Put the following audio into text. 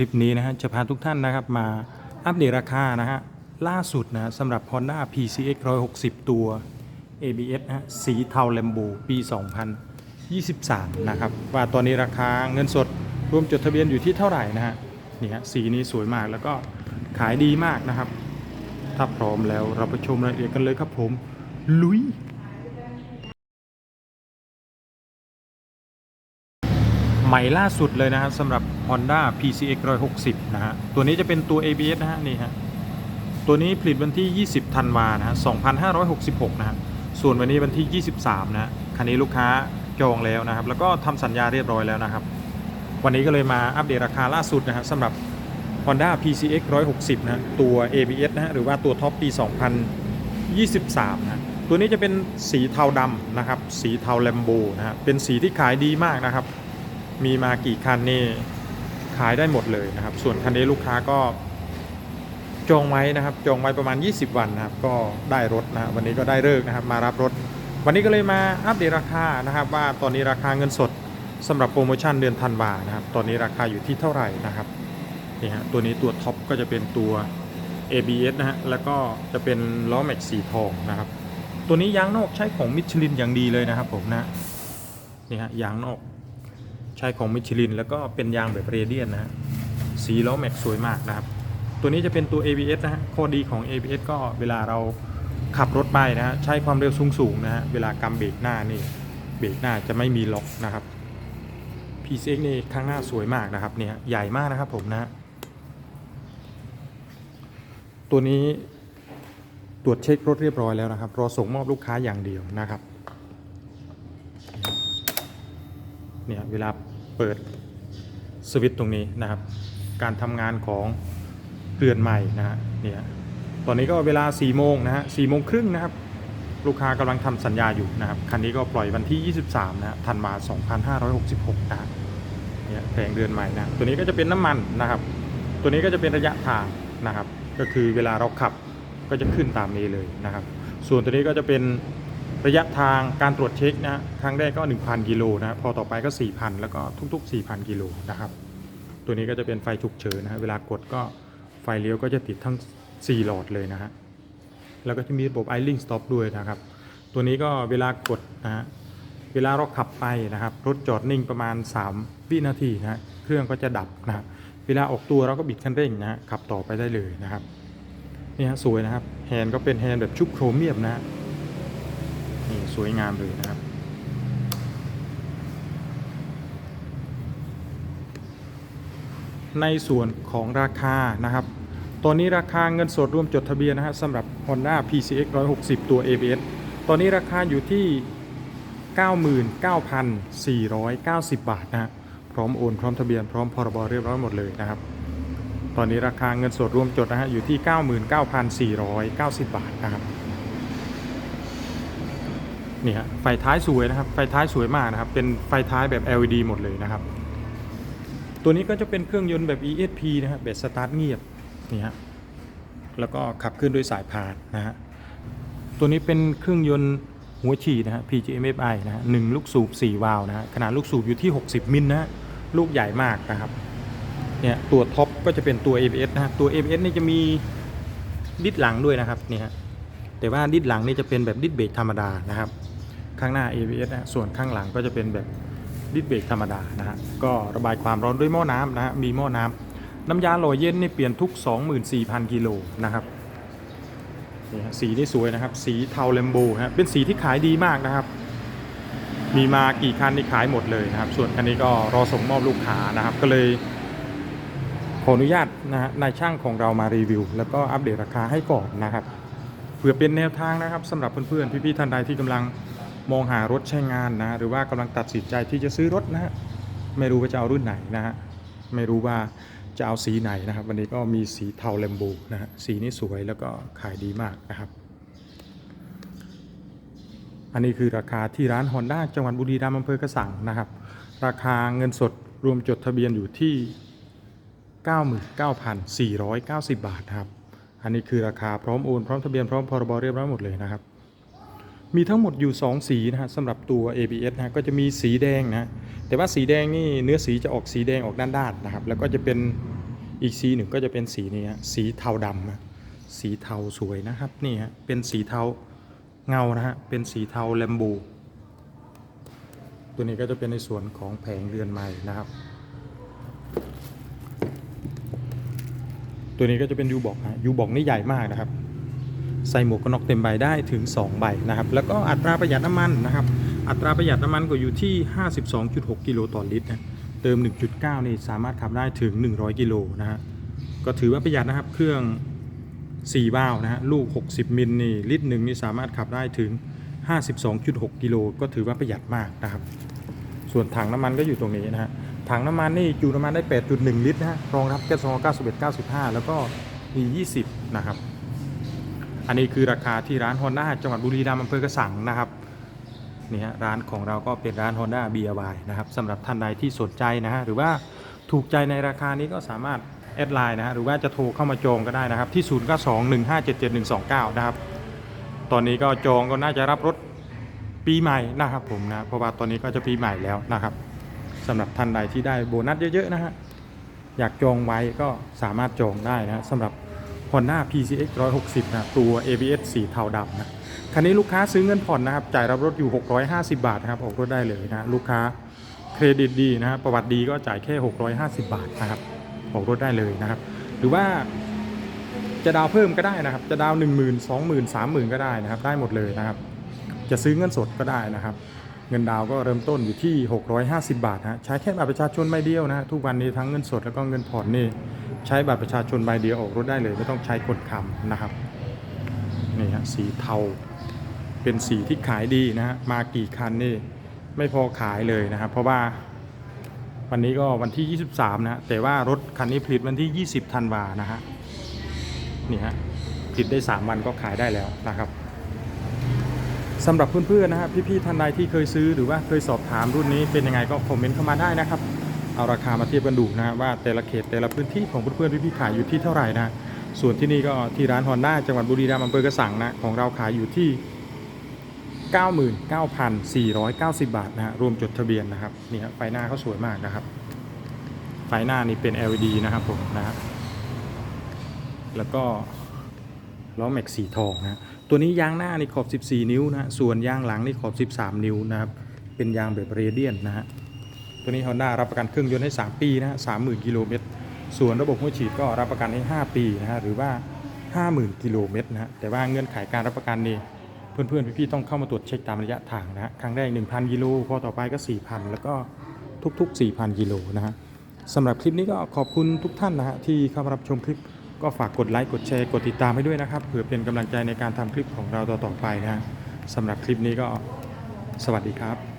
ลิปนี้นะฮะจะพาทุกท่านนะครับมาอัปเดตราคานะฮะล่าสุดนะสำหรับ Honda PCX 160 ตัว ABS นะฮะสีเทาแลมโบปี 2023 นะครับว่าตอนนี้ราคาเงินสดรวมจดทะเบียนอยู่ที่เท่าไหร่นะฮะนี่ฮะสีนี้สวยมากแล้วก็ขายดีมากนะครับ ถ้าพร้อมแล้วเราไปชมรายละเอียดกันเลยครับผม ลุย ใหม่ล่าสุดเลยนะครับสำหรับ Honda PCX 160 นะฮะ ตัวนี้จะเป็นตัว ABS นะฮะ นี่ฮะ ตัวนี้ผลิตวันที่ 20 ธันวานะฮะ 2566 นะฮะ ส่วนวันนี้วันที่ 23 นะฮะคันนี้ลูกค้าจองแล้วนะครับ แล้วก็ทำสัญญาเรียบร้อยแล้วนะครับ วันนี้ก็เลยมาอัปเดตราคาล่าสุดนะฮะสำหรับ Honda PCX 160 นะฮะตัว ABS นะฮะ หรือว่าตัวท็อปปี 2023นะฮะตัวนี้จะเป็นสีเทาดำนะครับ สีเทาแลมโบนะฮะ เป็นสีที่ขายดีมากนะครับ มีมากี่คันนี่ขายได้หมดเลยนะครับ ส่วนคันนี้ลูกค้าก็จองไว้นะครับจองไว้ประมาณ 20 วันนะครับ ก็ได้รถนะฮะวันนี้ก็ได้เลิกนะครับ มารับรถ วันนี้ก็เลยมาอัปเดตราคานะครับ ว่าตอนนี้ราคาเงินสดสำหรับโปรโมชั่นเดือนธันวานะครับ ตอนนี้ราคาอยู่ที่เท่าไหร่นะครับนี่ฮะตัวนี้ตัวท็อปก็จะเป็นตัว ABS นะฮะแล้วก็จะเป็นล้อแม็กสีทองนะครับ ตัวนี้ยางนอกใช้ของมิชลินอย่างดีเลยนะครับผมนะนี่ฮะยางนอก ใช้ของมิชลิน แล้วก็เป็นยางแบบเรเดียนนะฮะสีล้อแม็กสวยมากนะครับ ตัวนี้จะเป็นตัว ABS นะฮะข้อดีของ ABS ก็เวลาเราขับรถไปนะฮะใช้ความเร็วสูงๆนะฮะเวลากำเบรกหน้านี่เบรกหน้าจะไม่มีล็อกนะครับ PCX นี่ข้างหน้าสวยมากนะครับเนี่ยใหญ่มากนะครับผมนะฮะตัวนี้ตรวจเช็ครถเรียบร้อยแล้วนะครับรอส่งมอบลูกค้าอย่างเดียวนะครับเนี่ยเวลา เปิดสวิตช์ตรงนี้นะครับ การทำงานของเรือนใหม่นะฮะเนี่ยตอนนี้ก็เวลา4โมงนะฮะ4โมงครึ่งนะครับ ลูกค้ากำลังทำสัญญาอยู่นะครับ คันนี้ก็ปล่อยวันที่ 23 นะฮะธันวา2566 นะฮะเนี่ยแผงเรือนใหม่นะตัวนี้ก็จะเป็นน้ำมันนะครับ ตัวนี้ก็จะเป็นระยะทางนะครับ ก็คือเวลาเราขับก็จะขึ้นตามนี้เลยนะครับ ส่วนตัวนี้ก็จะเป็น ระยะทางการตรวจเช็คนะครั้งแรกก็ 1,000 กิโลนะพอต่อไปก็ 4,000 แล้วก็ทุก ๆ 4,000 กิโลนะครับ ตัวนี้ก็จะเป็นไฟฉุกเฉินนะฮะเวลากดก็ไฟเลี้ยวก็จะติดทั้ง 4 หลอดเลยนะฮะแล้วก็จะมีระบบ i l i n k stop ด้วยนะครับ ตัวนี้ก็เวลากดนะฮะเวลาเราขับไปนะครับ รถจอดนิ่งประมาณ 3 วินาทีนะเครื่องก็จะดับนะเวลาออกตัวเราก็บิดคันเร่งนะขับต่อไปได้เลยนะครับนี่ฮะสวยนะครับแฮนด์ก็เป็นแฮนด์แบบชุบโครเมียมนะ นี่สวยงามเลยนะครับ ในส่วนของราคานะครับ ตอนนี้ราคาเงินสดรวมจดทะเบียนนะฮะสำหรับ Honda PCX 160 ตัว ABS ตอนนี้ราคาอยู่ที่ 99,490 บาทนะฮะพร้อมโอนพร้อมทะเบียนพร้อมพรบเรียบร้อยหมดเลยนะครับ ตอนนี้ราคาเงินสดรวมจดนะฮะอยู่ที่ 99,490 บาทนะครับ นี่ฮะไฟท้ายสวยนะครับ ไฟท้ายสวยมากนะครับ เป็นไฟท้ายแบบ LED หมดเลยนะครับ ตัวนี้ก็จะเป็นเครื่องยนต์แบบ ESP นะฮะแบบสตาร์ทเงียบนี่ฮะแล้วก็ขับเคลื่อนด้วยสายพานนะฮะตัวนี้เป็นเครื่องยนต์หัวฉีดนะฮะ PGMFI นะฮะหนึ่งลูกสูบ 4 วาล์วนะฮะขนาดลูกสูบอยู่ที่ 60 มิลนะฮะลูกใหญ่มากนะครับเนี่ยตัวท็อปก็จะเป็นตัว ABS นะฮะตัว ABS นี่จะมีดิสหลังด้วยนะครับเนี่ยฮะ แต่ว่าดิสหลังนี่จะเป็นแบบดิสเบรกธรรมดานะครับ ข้างหน้า ABS นะส่วนข้างหลังก็จะเป็นแบบดิสเบรกธรรมดานะฮะก็ระบายความร้อนด้วยหม้อน้ำนะฮะมีหม้อน้ำน้ำยาหล่อเย็นนี่เปลี่ยนทุก 24,000กิโลนะครับนี่ฮะสีนี่สวยนะครับ สีเทาเลมโบฮะเป็นสีที่ขายดีมากนะครับ มีมากี่คันนี่ขายหมดเลยนะครับ ส่วนคันนี้ก็รอส่งมอบลูกค้านะครับ ก็เลยขออนุญาตนะฮะนายช่างของเรามารีวิว แล้วก็อัปเดตราคาให้ก่อนนะครับ เพื่อเป็นแนวทางนะครับสำหรับเพื่อนๆพี่ๆท่านใดที่กำลังมองหารถใช้งานนะหรือว่ากำลังตัดสินใจที่จะซื้อรถนะฮะไม่รู้ว่าจะเอารุ่นไหนนะฮะไม่รู้ว่าจะเอาสีไหนนะครับ วันนี้ก็มีสีเทาเลมโบนะฮะสีนี้สวยแล้วก็ขายดีมากนะครับ อันนี้คือราคาที่ร้าน Honda จังหวัดบุรีรัมย์อำเภอกระสังนะครับ ราคาเงินสดรวมจดทะเบียนอยู่ที่ 99,490 บาทครับ อันนี้คือราคาพร้อมโอน พร้อมทะเบียนพร้อมพรบเรียบร้อยหมดเลยนะครับ มีทั้งหมดอยู่ 2 สีนะฮะสำหรับตัว ABS นะฮะก็จะมีสีแดงนะแต่ว่าสีแดงนี่เนื้อสีจะออกสีแดงออกด้านๆนนะครับ แล้วก็จะเป็นอีกสีหนึ่งก็จะเป็นสีนี้ฮะสีเทาดำอะสีเทาสวยนะครับนี่ฮะเป็นสีเทาเงานะฮะเป็นสีเทาแลมโบตัวนี้ก็จะเป็นในส่วนของแผงเรือนไม้นะครับ ตัวนี้ก็จะเป็นยูบอกฮะยูบอกนี่ใหญ่มากนะครับ ใส่หมวกกันน็อกเต็มใบได้ถึง 2 ใบนะครับ แล้วก็อัตราประหยัดน้ำมันนะครับ อัตราประหยัดน้ำมันก็อยู่ที่ 52.6 กิโลต่อลิตรนะเติม 1.9 นี่สามารถขับได้ถึง 100 กิโลนะฮะ ก็ถือว่าประหยัดนะครับ เครื่อง 4 บ้าวนะฮะ ลูก 60 มิลนี่ ลิตรหนึ่งนี่สามารถขับได้ถึง 52.6 กิโล ก็ถือว่าประหยัดมากนะครับ ส่วนถังน้ำมันก็อยู่ตรงนี้นะฮะ ถังน้ำมันนี่จุน้ำมันได้ 8.1 ลิตรนะฮะรองรับแก๊ส291 95 แล้วก็มี 20 นะครับ อันนี้คือราคาที่ร้าน Honda จังหวัดบุรีรัมย์อำเภอกระสังนะครับนี่ฮะร้านของเราก็เป็นร้าน Honda BRY นะครับสำหรับท่านใดที่สนใจนะฮะหรือว่าถูกใจในราคานี้ก็สามารถแอดไลน์นะฮะหรือว่าจะโทรเข้ามาจองก็ได้นะครับที่ 0921577129 นะครับ ตอนนี้ก็จองก็น่าจะรับรถปีใหม่นะครับผมนะเพราะว่าตอนนี้ก็จะปีใหม่แล้วนะครับ สำหรับท่านใดที่ได้โบนัสเยอะๆนะฮะอยากจองไว้ก็สามารถจองได้นะสำหรับ Honda PCX 160 นะตัว ABS สีเทาดำนะคันนี้ลูกค้าซื้อเงินผ่อนนะครับจ่ายรับรถอยู่ 650 บาทนะครับออกรถได้เลยนะลูกค้าเครดิตดีนะครับประวัติดีก็จ่ายแค่ 650 บาทนะครับออกรถได้เลยนะครับ หรือว่าจะดาวเพิ่มก็ได้นะครับ จะดาวน์10,000 20,000 30,000 ก็ได้นะครับ ได้หมดเลยนะครับ จะซื้อเงินสดก็ได้นะครับ เงินดาวก็เริ่มต้นอยู่ที่ 650 บาทนะใช้แค่บัตรประชาชนใบเดียวนะทุกวันนี้ทั้งเงินสดแล้วก็เงินผ่อนนี่ใช้บัตรประชาชนใบเดียวออกรถได้เลยไม่ต้องใช้กดคำนะครับนี่ฮะสีเทาเป็นสีที่ขายดีนะฮะมากี่คันนี่ไม่พอขายเลยนะครับเพราะว่าวันนี้ก็วันที่ 23 นะแต่ว่ารถคันนี้ผลิตวันที่ 20 ธันวานะฮะนี่ฮะผลิตได้ 3 วันก็ขายได้แล้วนะครับ สำหรับเพื่อนๆนะฮะพี่ๆท่านใดที่เคยซื้อหรือว่าเคยสอบถามรุ่นนี้เป็นยังไงก็คอมเมนต์เข้ามาได้นะครับเอาราคามาเทียบกันดูนะว่าแต่ละเขตแต่ละพื้นที่ของเพื่อนๆพี่ๆขายอยู่ที่เท่าไหร่นะส่วนที่นี่ก็ที่ร้านฮอนด้าจังหวัดบุรีรัมย์อำเภอกระสังนะของเราขายอยู่ที่ 99,490 บาทนะฮะรวมจดทะเบียนนะครับนี่ฮะไฟหน้าเขาสวยมากนะครับ ไฟหน้านี่เป็น LED นะครับผมนะฮะแล้วก็ล้อแม็กสีทองนะ ตัวนี้ยางหน้านี่ขอบ 14 นิ้วนะฮะส่วนยางหลังนี่ขอบ 13 นิ้วนะครับเป็นยางแบบเรเดียนนะฮะตัวนี้ Honda รับประกันเครื่องยนต์ให้ 3 ปีนะฮะ30,000กิโลเมตรส่วนระบบหัวฉีดก็รับประกันให้ 5 ปีนะฮะหรือว่า 50,000 กิโลเมตรนะฮะแต่ว่าเงื่อนไขการรับประกันนี่เพื่อนๆพี่ๆต้องเข้ามาตรวจเช็คตามระยะทางนะฮะครั้งแรก 1,000 กิโลพอต่อไปก็ 4,000 แล้วก็ทุก ๆ 4,000 กิโลนะฮะสำหรับคลิปนี้ก็ขอบคุณทุกท่านนะฮะที่เข้ามารับชมคลิป ก็ฝากกดไลค์กดแชร์กดติดตามให้ด้วยนะครับเพื่อเป็นกำลังใจในการทำคลิปของเราต่อๆไปนะสำหรับคลิปนี้ก็สวัสดีครับ